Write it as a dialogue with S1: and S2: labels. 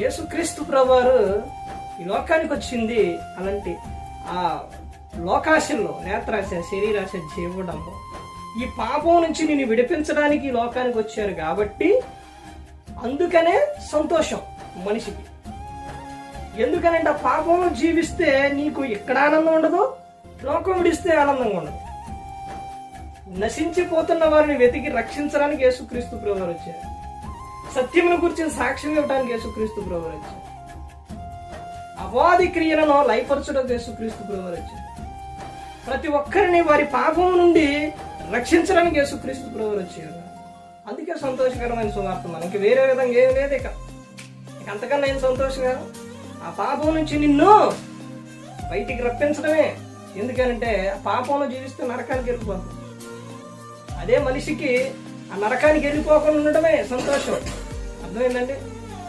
S1: యేసుక్రీస్తు ప్రభువారు ఈ లోకానికి వచ్చింది అలాంటి ఆ లోకాశల్లో నేత్రాశ శరీరాశ జీవడంలో ఈ పాపం నుంచి నేను విడిపించడానికి ఈ లోకానికి వచ్చారు కాబట్టి అందుకనే సంతోషం మనిషికి. ఎందుకనంటే ఆ పాపంలో జీవిస్తే నీకు ఇక్కడ ఆనందం ఉండదు లోకం విడిస్తే ఆనందంగా ఉండదు. నశించిపోతున్న వారిని వెతికి రక్షించడానికి యేసుక్రీస్తు ప్రభువారు వచ్చారు. సత్యమును గురించి సాక్ష్యం ఇవ్వడానికి యేసుక్రీస్తు ప్రభువారు వచ్చాడు. అవాది క్రియలను లయపరచడానికి యేసుక్రీస్తు ప్రభువారు వచ్చాడు. ప్రతి ఒక్కరిని వారి పాపం నుండి రక్షించడానికి యేసుక్రీస్తు ప్రభువారు వచ్చాడు. అందుకే సంతోషకరమైన సువార్త మనకి వేరే విధంగా ఏం లేదు ఇక. ఇక అంతకన్నా ఏం సంతోషకరం ఆ పాపం నుంచి నిన్ను బయటికి రప్పించడమే. ఎందుకనంటే ఆ పాపంలో జీవిస్తే నరకానికి వెళ్ళిపోతుంది అదే మనిషికి ఆ నరకానికి వెళ్ళిపోకుండా ఉండడమే సంతోషం. అర్థమైందండి?